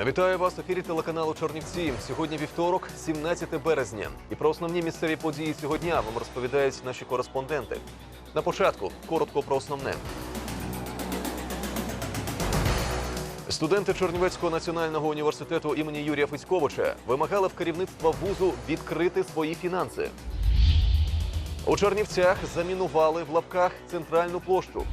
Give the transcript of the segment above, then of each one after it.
Вітаю вас в ефірі телеканалу Чорнівці. Сьогодні вівторок, 17 березня. І про основні місцеві події цього дня вам розповідають наші кореспонденти. На початку коротко про основне. Студенти Чернівецького національного університету імені Юрія Федьковича вимагали в керівництва вузу відкрити свої фінанси. У Чернівцях замінували в лапках центральну площу.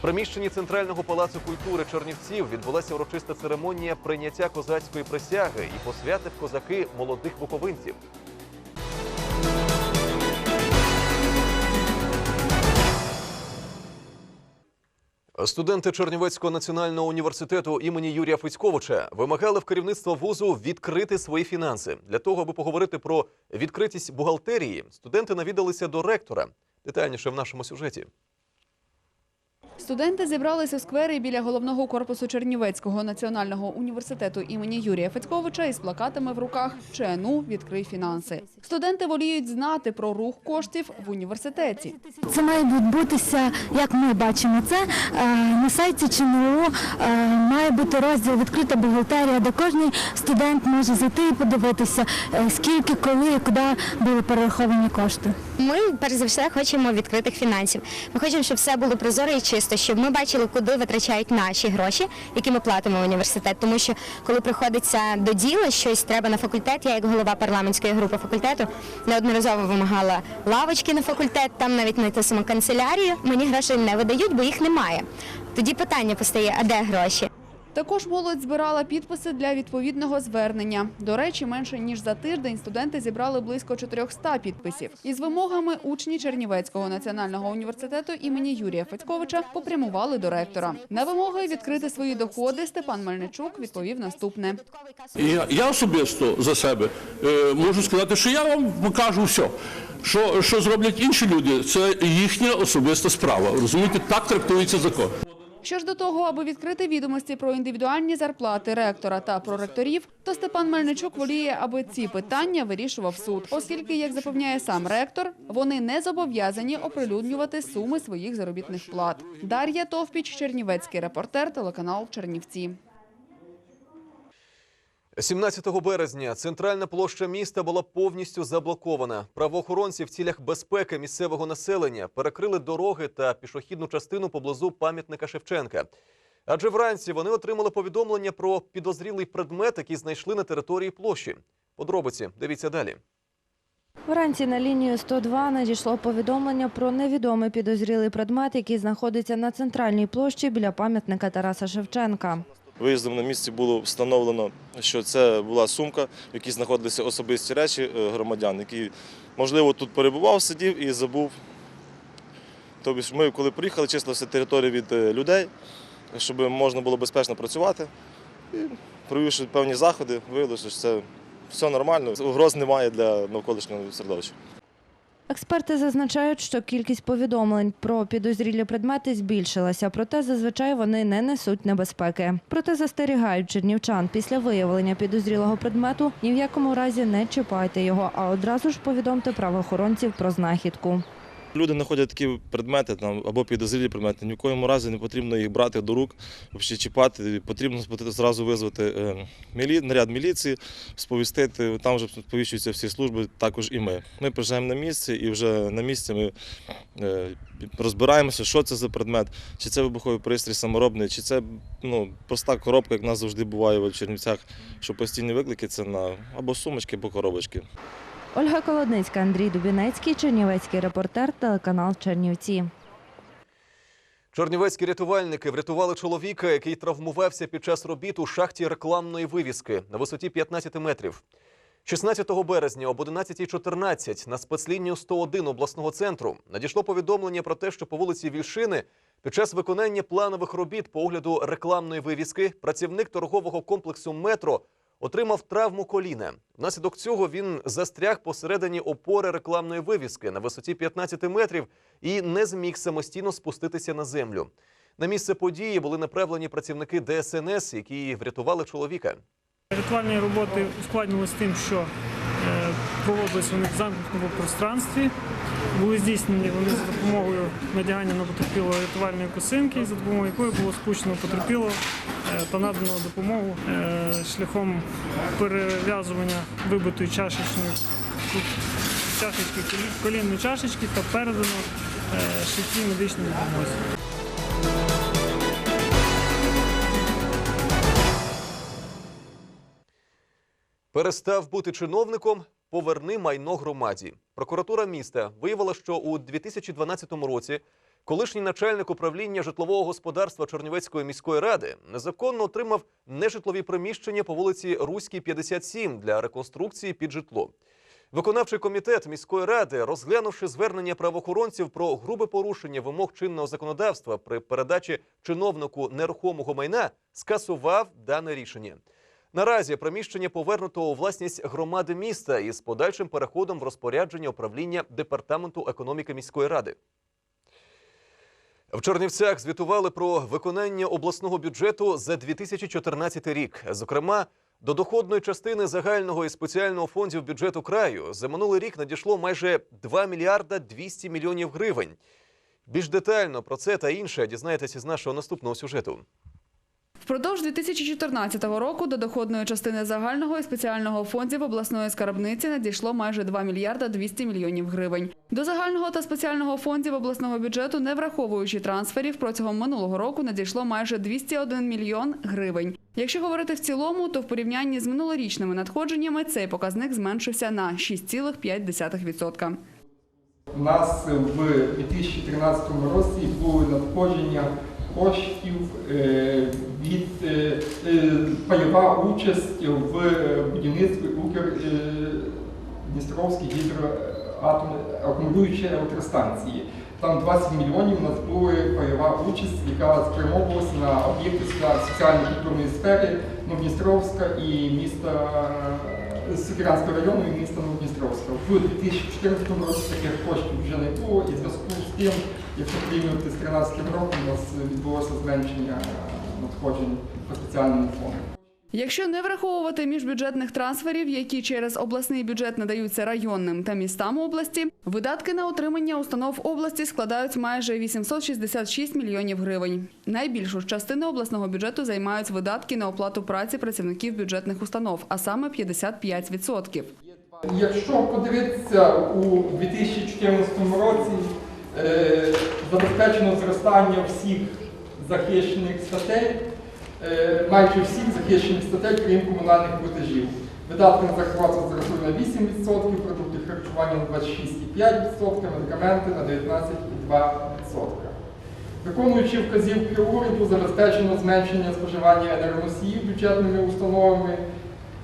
В приміщенні Центрального палацу культури Чернівців відбулася урочиста церемонія прийняття козацької присяги і посвятив козаки молодих буковинців. Студенти Чернівецького національного університету імені Юрія Федьковича вимагали в керівництва вузу відкрити свої фінанси. Для того, аби поговорити про відкритість бухгалтерії, студенти навідалися до ректора. Детальніше в нашому сюжеті. Студенти зібралися у сквері біля головного корпусу Чернівецького національного університету імені Юрія Федьковича із плакатами в руках ЧНУ відкрий фінанси. Студенти воліють знати про рух коштів в університеті. Це має відбутися, як ми бачимо це е, на сайті ЧНУ е, має бути розділ відкрита бухгалтерія, де кожен студент може зайти і подивитися, е, скільки, коли і куди були перераховані кошти. Ми перш за все хочемо відкритих фінансів. Ми хочемо, щоб все було прозоро і чисто, щоб ми бачили, куди витрачають наші гроші, які ми платимо в університет. Тому що коли приходиться до діла, щось треба на факультет. Я як голова парламентської групи факультету неодноразово вимагала лавочки на факультет, там навіть знайти саму канцелярію. Мені грошей не видають, бо їх немає. Тоді питання постає: а де гроші? Також молодь збирала підписи для відповідного звернення. До речі, менше ніж за тиждень студенти зібрали близько 400 підписів. Із вимогами учні Чернівецького національного університету імені Юрія Федьковича попрямували до ректора. На вимоги відкрити свої доходи Степан Мельничук відповів наступне. Я, я особисто за себе е, можу сказати, що я вам покажу все. Що, що зроблять інші люди, це їхня особиста справа. Розумієте, так трактується закон. Що ж до того, аби відкрити відомості про індивідуальні зарплати ректора та проректорів, то Степан Мельничук воліє, аби ці питання вирішував суд, оскільки, як запевняє сам ректор, вони не зобов'язані оприлюднювати суми своїх заробітних плат. Дар'я Товпіч, Чернівецький репортер, телеканал Чернівці. 17 березня центральна площа міста була повністю заблокована. Правоохоронці в цілях безпеки місцевого населення перекрили дороги та пішохідну частину поблизу пам'ятника Шевченка. Адже вранці вони отримали повідомлення про підозрілий предмет, який знайшли на території площі. Подробиці дивіться далі. Вранці на лінію 102 надійшло повідомлення про невідомий підозрілий предмет, який знаходиться на центральній площі біля пам'ятника Тараса Шевченка. Виїздом на місці було встановлено, що це була сумка, в якій знаходилися особисті речі е, громадян, який, можливо, тут перебував, сидів і забув. Тобто ми, коли приїхали, числилася територія від е, людей, щоб можна було безпечно працювати. І провівши певні заходи, виявилося, що це все нормально, угроз немає для навколишнього середовища. Експерти зазначають, що кількість повідомлень про підозрілі предмети збільшилася, проте зазвичай вони не несуть небезпеки. Проте застерігають чернівчан після виявлення підозрілого предмету ні в якому разі не чіпайте його, а одразу ж повідомте правоохоронців про знахідку. Люди знаходять такі предмети там, або підозрілі предмети. Ні в коєму разі не потрібно їх брати до рук, чіпати. Потрібно зразу визвати е, наряд міліції, сповістити. Там вже сповіщуються всі служби, також і ми. Ми приїжджаємо на місце і вже на місці ми е, розбираємося, що це за предмет, чи це вибуховий пристрій саморобний, чи це ну, проста коробка, як в нас завжди буває в Чернівцях, що постійні виклики це на або сумочки, або коробочки. Ольга Колодницька, Андрій Дубінецький, Чернівецький репортер, телеканал Чернівці. Чорнівецькі рятувальники врятували чоловіка, який травмувався під час робіт у шахті рекламної вивіски на висоті 15 метрів. 16 березня об 11.14 на спецлінію 101 обласного центру надійшло повідомлення про те, що по вулиці Вільшини під час виконання планових робіт по огляду рекламної вивіски працівник торгового комплексу метро отримав травму коліна. Внаслідок цього він застряг посередині опори рекламної вивіски на висоті 15 метрів і не зміг самостійно спуститися на землю. На місце події були направлені працівники ДСНС, які врятували чоловіка. Рятувальні роботи ускладнювалися тим, що е, проводилися вони в замкнутому пространстві. Були здійснені вони за допомогою надягання на потерпілого рятувальної косинки, за допомогою якої було спущено потерпілого та надано допомогу е, шляхом перев'язування вибитої чашечки, колінної чашечки та передано е, швидкій медичній допомозі. Перестав бути чиновником, поверни майно громаді. Прокуратура міста виявила, що у 2012 році колишній начальник управління житлового господарства Чернівецької міської ради незаконно отримав нежитлові приміщення по вулиці Руській, 57 для реконструкції під житло. Виконавчий комітет міської ради, розглянувши звернення правоохоронців про грубе порушення вимог чинного законодавства при передачі чиновнику нерухомого майна, скасував дане рішення. Наразі приміщення повернуто у власність громади міста із подальшим переходом в розпорядження управління департаменту економіки міської ради. В Чернівцях звітували про виконання обласного бюджету за 2014 рік. Зокрема, до доходної частини загального і спеціального фондів бюджету краю за минулий рік надійшло майже 2 мільярда 200 мільйонів гривень. Більш детально про це та інше дізнаєтесь із нашого наступного сюжету. Впродовж 2014 року до доходної частини загального і спеціального фондів обласної скарбниці надійшло майже 2 мільярда 200 мільйонів гривень. До загального та спеціального фондів обласного бюджету, не враховуючи трансферів, протягом минулого року надійшло майже 201 мільйон гривень. Якщо говорити в цілому, то в порівнянні з минулорічними надходженнями цей показник зменшився на 6,5%. У нас в 2013 році були надходження коштів е, від е, е, пайова участь в будівництві Укрдністровської гідроакумулюючої електростанції. Там 20 мільйонів у нас була пайова участь, яка спрямовувалася на об'єкти соціально-культурної сфери Новодністровська і міста е, району і міста Новодністровська. В 2014 році таких коштів вже не було, і в зв'язку з тим, якщо порівнювати з 2013 роком, у нас відбулося зменшення надходжень по спеціальному фонду. Якщо не враховувати міжбюджетних трансферів, які через обласний бюджет надаються районним та містам області, видатки на утримання установ області складають майже 866 мільйонів гривень. Найбільшу ж частину обласного бюджету займають видатки на оплату праці працівників бюджетних установ, а саме 55%. Якщо подивитися у 2014 році, е, забезпечено зростання всіх захищених статей, е, майже всіх захищених статей, крім комунальних платежів. Видатки на зарплату зросли на 8%, продукти харчування на 26,5%, медикаменти на 19,2%. Виконуючи вказівки уряду, забезпечено зменшення споживання енергоносіїв бюджетними установами.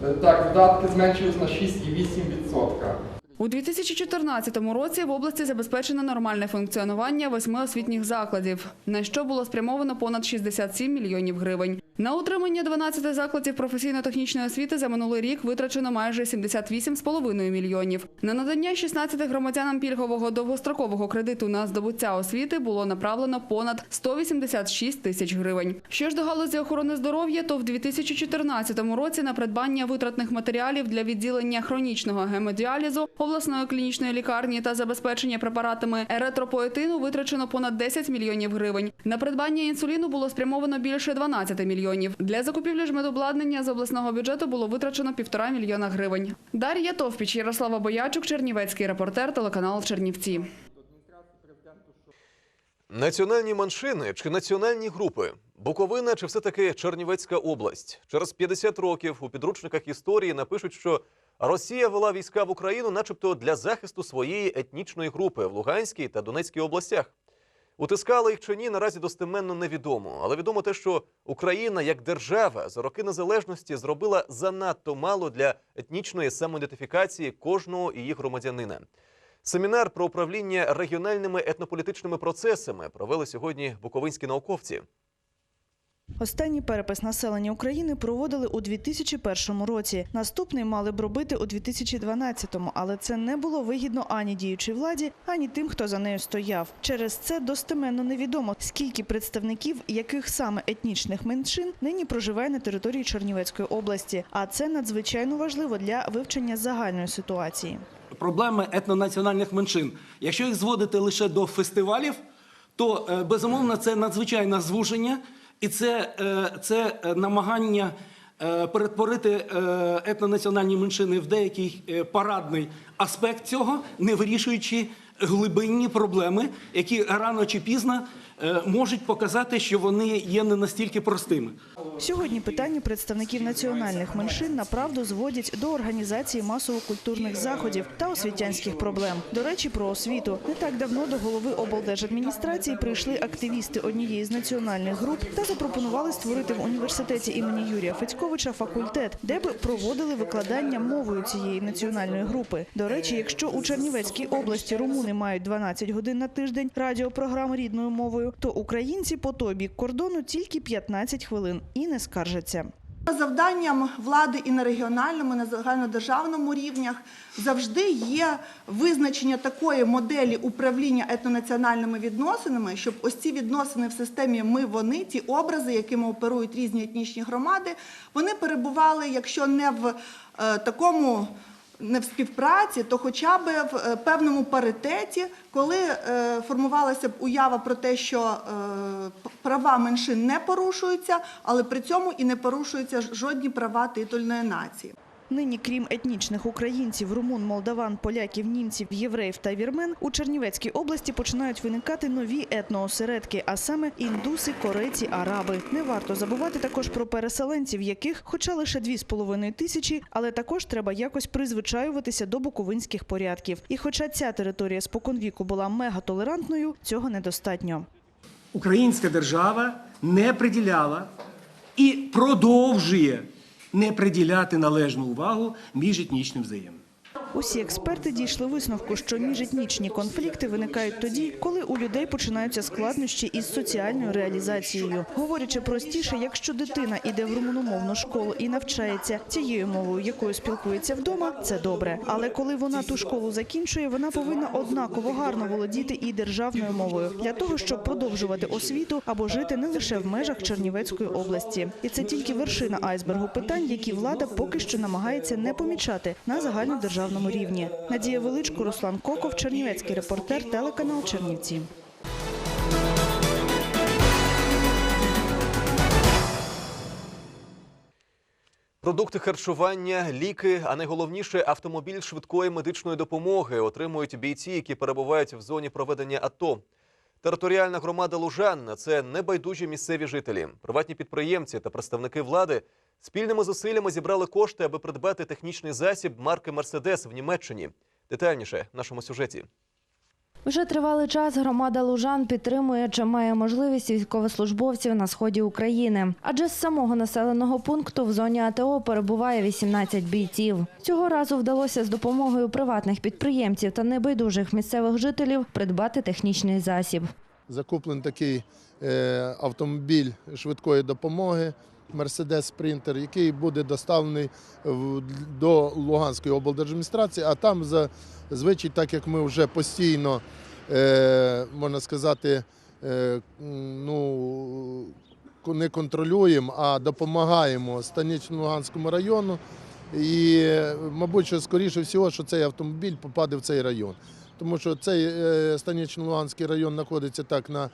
Е, Так, видатки зменшились на 6,8%. У 2014 році в області забезпечено нормальне функціонування восьми освітніх закладів, на що було спрямовано понад 67 мільйонів гривень. На утримання 12 закладів професійно-технічної освіти за минулий рік витрачено майже 78,5 мільйонів. На надання 16 громадянам пільгового довгострокового кредиту на здобуття освіти було направлено понад 186 тисяч гривень. Що ж до галузі охорони здоров'я, то в 2014 році на придбання витратних матеріалів для відділення хронічного гемодіалізу обласної клінічної лікарні та забезпечення препаратами еритропоетину витрачено понад 10 мільйонів гривень. На придбання інсуліну було спрямовано більше 12 мільйонів. Для закупівлі ж медобладнання з обласного бюджету було витрачено півтора мільйона гривень. Дар'я Товпіч, Ярослава Боячук, Чернівецький репортер, телеканал Чернівці. Національні меншини чи національні групи? Буковина чи все-таки Чернівецька область? Через 50 років у підручниках історії напишуть, що Росія вела війська в Україну, начебто для захисту своєї етнічної групи в Луганській та Донецькій областях. Утискали їх чи ні, наразі достеменно невідомо. Але відомо те, що Україна як держава за роки незалежності зробила занадто мало для етнічної самоідентифікації кожного її громадянина. Семінар про управління регіональними етнополітичними процесами провели сьогодні буковинські науковці. Останній перепис населення України проводили у 2001 році. Наступний мали б робити у 2012-му, але це не було вигідно ані діючій владі, ані тим, хто за нею стояв. Через це достеменно невідомо, скільки представників яких саме етнічних меншин нині проживає на території Чернівецької області. А це надзвичайно важливо для вивчення загальної ситуації. проблеми етнонаціональних меншин. Якщо їх зводити лише до фестивалів, то е, безумовно це надзвичайне звуження І це, е, це е, намагання е, перетворити етнонаціональні меншини в деякий парадний аспект цього, не вирішуючи глибинні проблеми, які рано чи пізно можуть показати, що вони є не настільки простими. Сьогодні питання представників національних меншин направду зводять до організації масово-культурних заходів та освітянських проблем. До речі, про освіту не так давно до голови облдержадміністрації прийшли активісти однієї з національних груп та запропонували створити в університеті імені Юрія Федьковича факультет, де би проводили викладання мовою цієї національної групи. До речі, якщо у Чернівецькій області румуни мають 12 годин на тиждень радіопрограми рідною мовою, то українці по той бік кордону тільки 15 хвилин і не скаржаться. Завданням влади і на регіональному, і на загальнодержавному рівнях завжди є визначення такої моделі управління етнонаціональними відносинами, щоб ось ці відносини в системі ми-вони, ті образи, якими оперують різні етнічні громади, вони перебували, якщо не в е, такому. Не в співпраці, то хоча б в е, певному паритеті, коли е, формувалася б уява про те, що е, права меншин не порушуються, але при цьому і не порушуються жодні права титульної нації. Нині, крім етнічних українців, румун, молдаван, поляків, німців, євреїв та вірмен, у Чернівецькій області починають виникати нові етноосередки, а саме індуси, корейці, араби. Не варто забувати також про переселенців, яких, хоча лише дві з половиною тисячі, але також треба якось призвичаюватися до буковинських порядків. І хоча ця територія споконвіку була мегатолерантною, цього недостатньо. Українська держава не приділяла і продовжує не приділяти належну увагу між етнічним взаєминам. Усі експерти дійшли висновку, що міжетнічні конфлікти виникають тоді, коли у людей починаються складнощі із соціальною реалізацією. Говорячи простіше, якщо дитина іде в румуномовну школу і навчається тією мовою, якою спілкується вдома, це добре. Але коли вона ту школу закінчує, вона повинна однаково гарно володіти і державною мовою для того, щоб продовжувати освіту або жити не лише в межах Чернівецької області. І це тільки вершина айсбергу питань, які влада поки що намагається не помічати на загальнодержавному рівні. Надія Величко, Руслан Коков, Чернівецький репортер, телеканал Чернівці. Продукти харчування, ліки, а найголовніше автомобіль швидкої медичної допомоги отримують бійці, які перебувають в зоні проведення АТО. Територіальна громада Лужанна це небайдужі місцеві жителі, приватні підприємці та представники влади спільними зусиллями зібрали кошти, аби придбати технічний засіб марки Мерседес в Німеччині. Детальніше в нашому сюжеті. Вже тривалий час громада Лужан підтримує чи має можливість військовослужбовців на сході України. Адже з самого населеного пункту в зоні АТО перебуває 18 бійців. Цього разу вдалося з допомогою приватних підприємців та небайдужих місцевих жителів придбати технічний засіб. закуплений такий е, автомобіль швидкої допомоги Mercedes Sprinter, який буде доставлений до Луганської облдержадміністрації, а там зазвичай, так як ми вже постійно, е, можна сказати, е, ну, не контролюємо, а допомагаємо Станично-Луганському району. І, мабуть, що скоріше всього, що цей автомобіль попаде в цей район. Тому що цей е, Станично-Луганський район знаходиться так на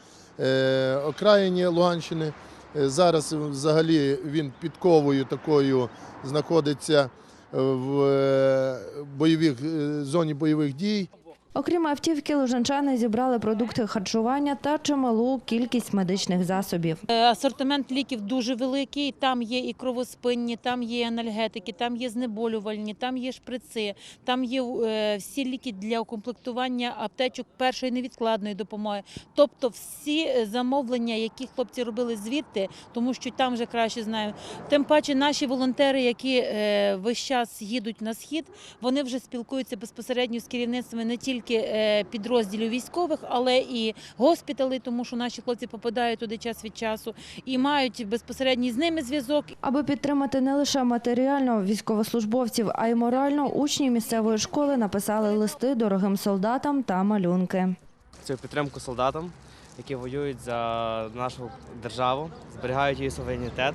окраїні Луганщини. Е, Зараз взагалі він підковою такою знаходиться в е, бойових, е, зоні бойових дій. Окрім автівки, лужанчани зібрали продукти харчування та чималу кількість медичних засобів. Е, Асортимент ліків дуже великий. Там є і кровоспинні, там є анальгетики, там є знеболювальні, там є шприци, там є е, всі ліки для укомплектування аптечок першої невідкладної допомоги. Тобто всі е, замовлення, які хлопці робили звідти, тому що там вже краще знаю. Тим паче наші волонтери, які весь час їдуть на схід, вони вже спілкуються безпосередньо з керівництвами не тільки е, підрозділів військових, але і госпіталей, тому що наші хлопці попадають туди час від часу і мають безпосередній з ними зв'язок. Аби підтримати не лише матеріально військовослужбовців, а й морально, учні місцевої школи написали листи дорогим солдатам та малюнки. цю підтримку солдатам, які воюють за нашу державу, зберігають її суверенітет.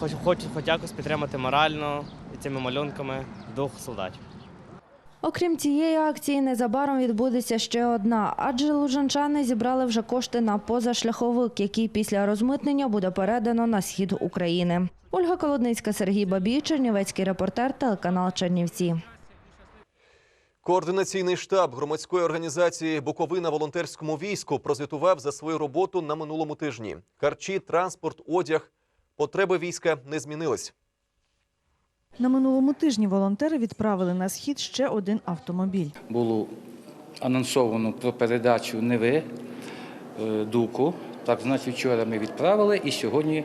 Хочу, хочу хоч якось підтримати морально і цими малюнками дух солдатів. Окрім цієї акції, незабаром відбудеться ще одна, адже лужанчани зібрали вже кошти на позашляховик, який після розмитнення буде передано на схід України. Ольга Колодницька, Сергій Бабій, Чернівецький репортер, телеканал Чернівці. Координаційний штаб громадської організації Буковина волонтерському війську прозвітував за свою роботу на минулому тижні. Харчі, транспорт, одяг. Потреби війська не змінились. На минулому тижні волонтери відправили на схід ще один автомобіль. було анонсовано про передачу Неви Дуку. Так, значить, вчора ми відправили і сьогодні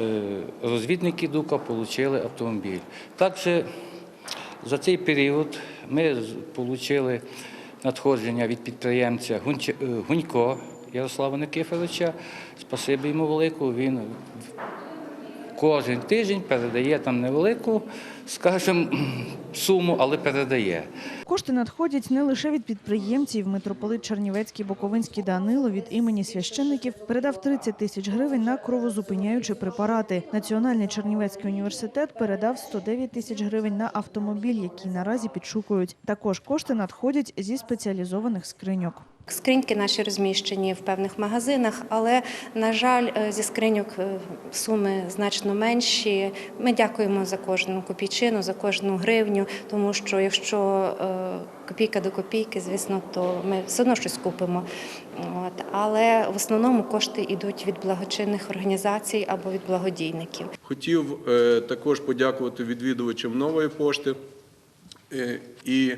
е, розвідники Дука отримали автомобіль. Також за цей період ми отримали надходження від підприємця е, Гунько Ярослава Никифоровича. Спасибі йому велику. Він кожен тиждень передає там невелику, скажімо, суму, але передає. Кошти надходять не лише від підприємців. Митрополит Чернівецький Буковинський Данило від імені священників передав 30 тисяч гривень на кровозупиняючі препарати. Національний Чернівецький університет передав 109 тисяч гривень на автомобіль, який наразі підшукують. Також кошти надходять зі спеціалізованих скриньок. Скриньки наші розміщені в певних магазинах, але, на жаль, е, зі скриньок е, суми значно менші. Ми дякуємо за кожну копійчину, за кожну гривню, тому що якщо е, копійка до копійки, звісно, то ми все одно щось купимо. От. Але в основному кошти йдуть від благочинних організацій або від благодійників. Хотів також подякувати відвідувачам нової пошти і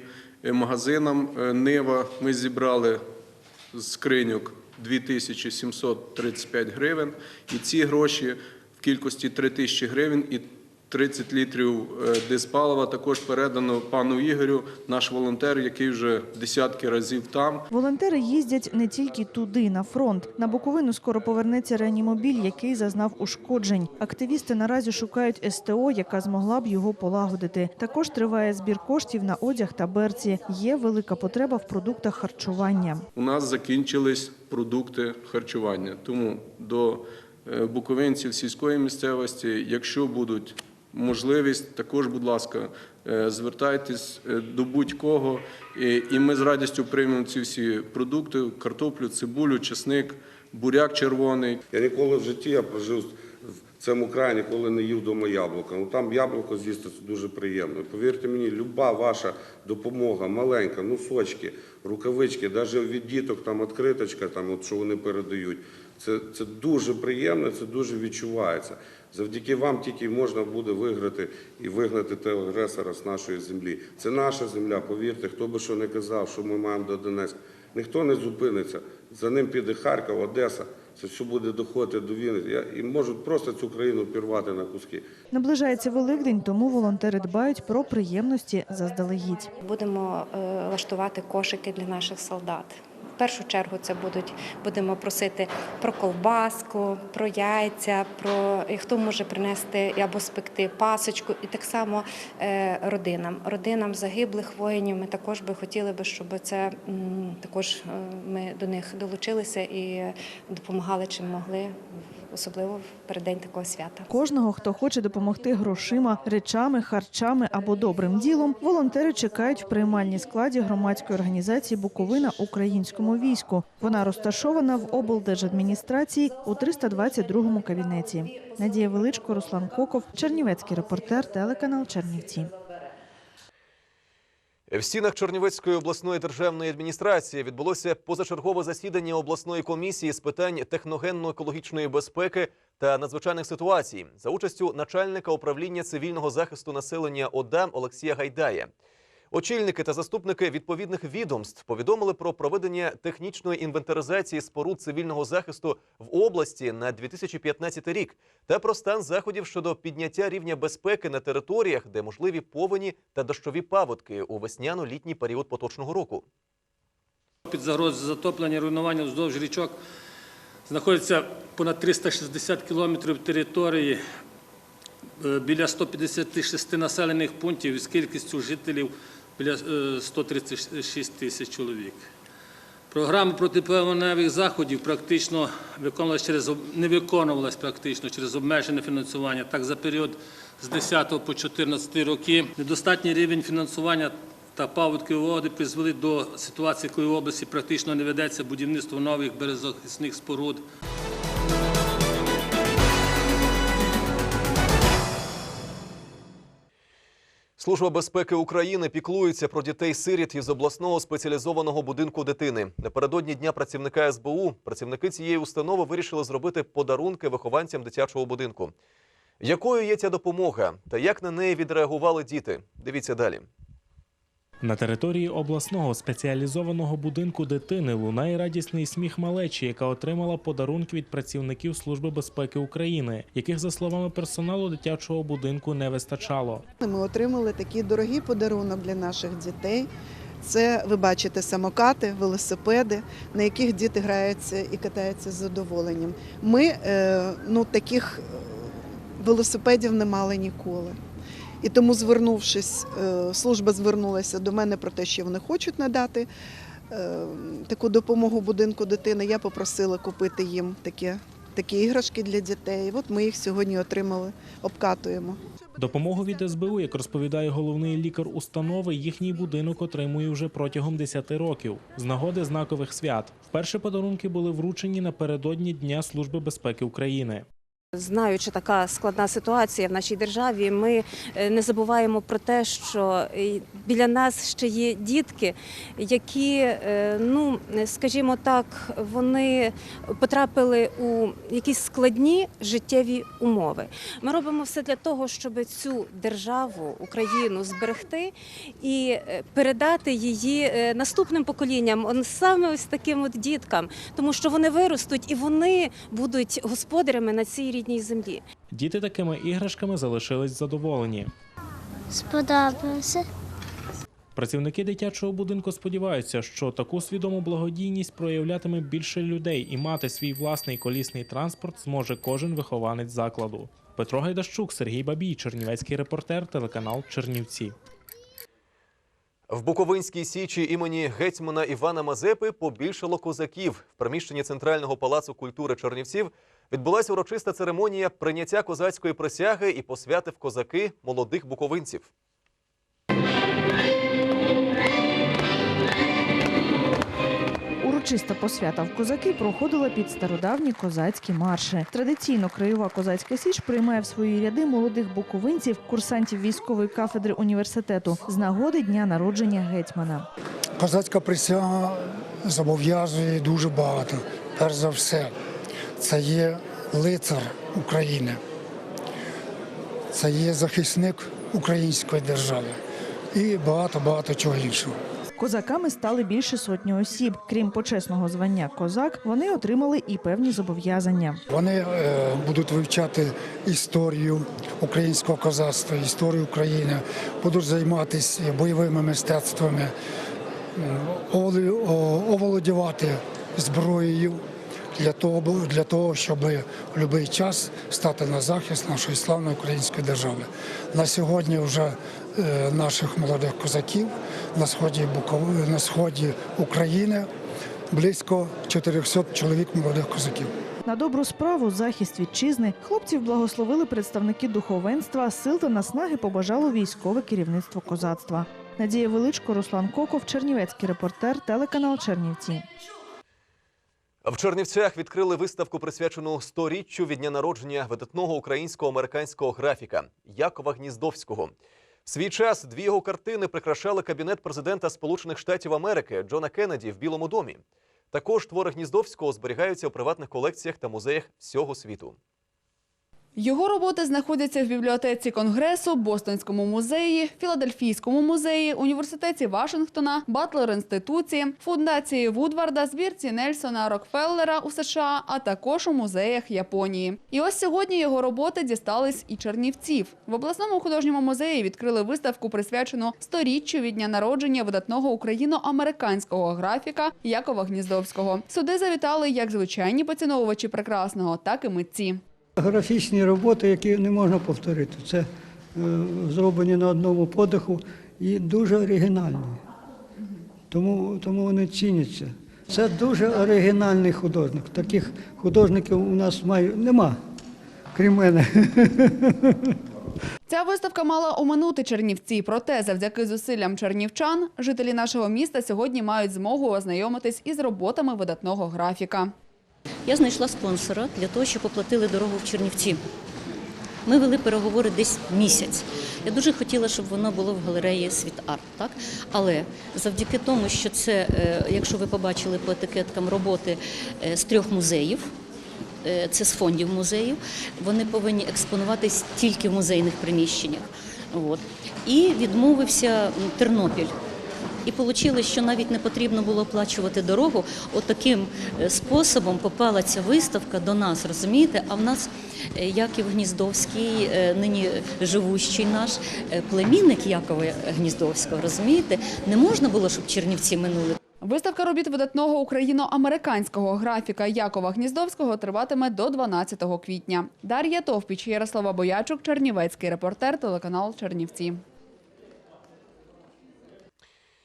магазинам е, Нива. Ми зібрали з скриньок 2735 гривень. І ці гроші в кількості 3000 гривень і 30 літрів е, диспалива також передано пану Ігорю, наш волонтер, який вже десятки разів там. Волонтери їздять не тільки туди, на фронт. На Буковину скоро повернеться реанімобіль, який зазнав ушкоджень. Активісти наразі шукають СТО, яка змогла б його полагодити. Також триває збір коштів на одяг та берці. Є велика потреба в продуктах харчування. у нас закінчились продукти харчування. Тому до е, буковинців сільської місцевості, якщо будуть можливість, також, будь ласка, е, звертайтесь е, до будь-кого, і- ми з радістю приймемо ці всі продукти: картоплю, цибулю, чесник, буряк червоний. Я ніколи в житті я прожив в цьому краї, ніколи не їв вдома яблука. Ну там яблуко з'їсти це дуже приємно. Повірте мені, люба ваша допомога, маленька, носочки, рукавички, навіть від діток там відкриточка, там, от, що вони передають. Це, це дуже приємно, це дуже відчувається. Завдяки вам тільки можна буде виграти і вигнати того агресора з нашої землі. Це наша земля, повірте, хто би що не казав, що ми маємо до Донецька. Ніхто не зупиниться. За ним піде Харків, Одеса. Це все буде доходити до війни. Я- І можуть просто цю країну пірвати на куски. Наближається Великдень, тому волонтери дбають про приємності заздалегідь. Будемо е, влаштувати кошики для наших солдат. Першу чергу це будуть будемо просити про колбаску, про яйця, про хто може принести або спекти пасочку, і так само е, родинам. Родинам загиблих воїнів. Ми також би хотіли би, щоб це також е, ми до них долучилися і допомагали чим могли, особливо в переддень такого свята. Кожного, хто хоче допомогти грошима, речами, харчами або добрим ділом, волонтери чекають в приймальній складі громадської організації Буковина українському війську. Вона розташована в облдержадміністрації у 322-му кабінеті. Надія Величко, Руслан Коков, Чернівецький репортер, телеканал Чернівці. В стінах Чернівецької обласної державної адміністрації відбулося позачергове засідання обласної комісії з питань техногенно-екологічної безпеки та надзвичайних ситуацій за участю начальника управління цивільного захисту населення ОДА Олексія Гайдая. Очільники та заступники відповідних відомств повідомили про проведення технічної інвентаризації споруд цивільного захисту в області на 2015 рік та про стан заходів щодо підняття рівня безпеки на територіях, де можливі повені та дощові паводки у весняно-літній період поточного року. Під загрозою затоплення, руйнування вздовж річок знаходиться понад 360 кілометрів території е, біля 156 населених пунктів із кількістю жителів біля е, 136 тисяч чоловік. Програма протиповеневих заходів практично виконувалась через не виконувалась практично через обмежене фінансування. Так, за період з 10 по 14 роки недостатній рівень фінансування та паводкові води призвели до ситуації, коли в області практично не ведеться будівництво нових березохисних споруд. Служба безпеки України піклується про дітей-сиріт із обласного спеціалізованого будинку дитини. Напередодні дня працівника СБУ працівники цієї установи вирішили зробити подарунки вихованцям дитячого будинку. Якою є ця допомога та як на неї відреагували діти? Дивіться далі. На території обласного спеціалізованого будинку дитини лунає радісний сміх малечі, яка отримала подарунки від працівників Служби безпеки України, яких, за словами персоналу дитячого будинку, не вистачало. Ми отримали такий дорогий подарунок для наших дітей. Це ви бачите самокати, велосипеди, на яких діти граються і катаються з задоволенням. Ми е, ну, таких е, велосипедів не мали ніколи. І тому, звернувшись, е, служба звернулася до мене про те, що вони хочуть надати е, таку допомогу будинку дитини. Я попросила купити їм такі, такі іграшки для дітей. От ми їх сьогодні отримали, обкатуємо. Допомогу від СБУ, як розповідає головний лікар установи, їхній будинок отримує вже протягом 10 років з нагоди знакових свят. Вперше подарунки були вручені напередодні Дня Служби безпеки України. Знаючи така складна ситуація в нашій державі, ми е, не забуваємо про те, що біля нас ще є дітки, які, е, ну скажімо так, вони потрапили у якісь складні життєві умови. Ми робимо все для того, щоб цю державу, Україну зберегти і е, передати її наступним поколінням, саме ось таким от діткам, тому що вони виростуть і вони будуть господарями на цій рідній землі. Діти такими іграшками залишились задоволені. Сподобався. Працівники дитячого будинку сподіваються, що таку свідому благодійність проявлятиме більше людей і мати свій власний колісний транспорт зможе кожен вихованець закладу. Петро Гайдащук, Сергій Бабій, Чернівецький репортер, телеканал Чернівці. В Буковинській січі імені гетьмана Івана Мазепи побільшало козаків. В приміщенні Центрального палацу культури Чернівців відбулася урочиста церемонія прийняття козацької присяги і посвяти в козаки молодих буковинців. Урочиста посвята в козаки проходила під стародавні козацькі марші. Традиційно краєва козацька січ приймає в свої ряди молодих буковинців, курсантів військової кафедри університету з нагоди дня народження гетьмана. Козацька присяга зобов'язує дуже багато. Перш за все, це є лицар України, це є захисник української держави і багато-багато чого іншого. Козаками стали більше сотні осіб. Крім почесного звання козак, вони отримали і певні зобов'язання. Вони е, будуть вивчати історію українського козацтва, історію України, будуть займатися бойовими мистецтвами, м, оволодівати зброєю для того, для того, щоб в будь-який час стати на захист нашої славної української держави. На сьогодні вже е, наших молодих козаків на сході Буковини, на сході України близько 400 чоловік молодих козаків. На добру справу, захист вітчизни, хлопців благословили представники духовенства, сил та наснаги побажало військове керівництво козацтва. Надія Величко, Руслан Коков, Чернівецький репортер, телеканал Чернівці. В Чернівцях відкрили виставку, присвячену сторіччю від дня народження видатного українського американського графіка Якова Гніздовського. В свій час дві його картини прикрашали кабінет президента Сполучених Штатів Америки Джона Кеннеді в Білому домі. Також твори Гніздовського зберігаються у приватних колекціях та музеях всього світу. Його роботи знаходяться в бібліотеці Конгресу, Бостонському музеї, Філадельфійському музеї, університеті Вашингтона, Батлер інституції, фундації Вудварда, збірці Нельсона Рокфеллера у США, а також у музеях Японії. І ось сьогодні його роботи дістались і Чернівців. В обласному художньому музеї відкрили виставку, присвячену сторіччю від дня народження видатного україно-американського графіка Якова Гніздовського. Сюди завітали як звичайні поціновувачі прекрасного, так і митці. Графічні роботи, які не можна повторити. Це е, зроблені на одному подиху і дуже оригінальні. Тому, тому вони ціняться. Це дуже оригінальний художник. Таких художників у нас має, нема, крім мене. Ця виставка мала оминути Чернівці, проте завдяки зусиллям чернівчан жителі нашого міста сьогодні мають змогу ознайомитись із роботами видатного графіка. Я знайшла спонсора для того, щоб оплатили дорогу в Чернівці. Ми вели переговори десь місяць. Я дуже хотіла, щоб воно було в галереї Світ Арт. Так? Але завдяки тому, що це, е, якщо ви побачили по етикеткам роботи е, з трьох музеїв, е, це з фондів музеїв, вони повинні експонуватись тільки в музейних приміщеннях. От. І відмовився Тернопіль. І вийшло, що навіть не потрібно було оплачувати дорогу. Отаким е, способом попала ця виставка до нас, розумієте? А в нас е, Яків Гніздовський, е, нині живущий наш племінник Якова Гніздовського, розумієте? Не можна було, щоб Чернівці минули. Виставка робіт видатного україно-американського графіка Якова Гніздовського триватиме до 12 квітня. Дар'я Товпіч, Ярослава Боячук, Чернівецький репортер, телеканал Чернівці.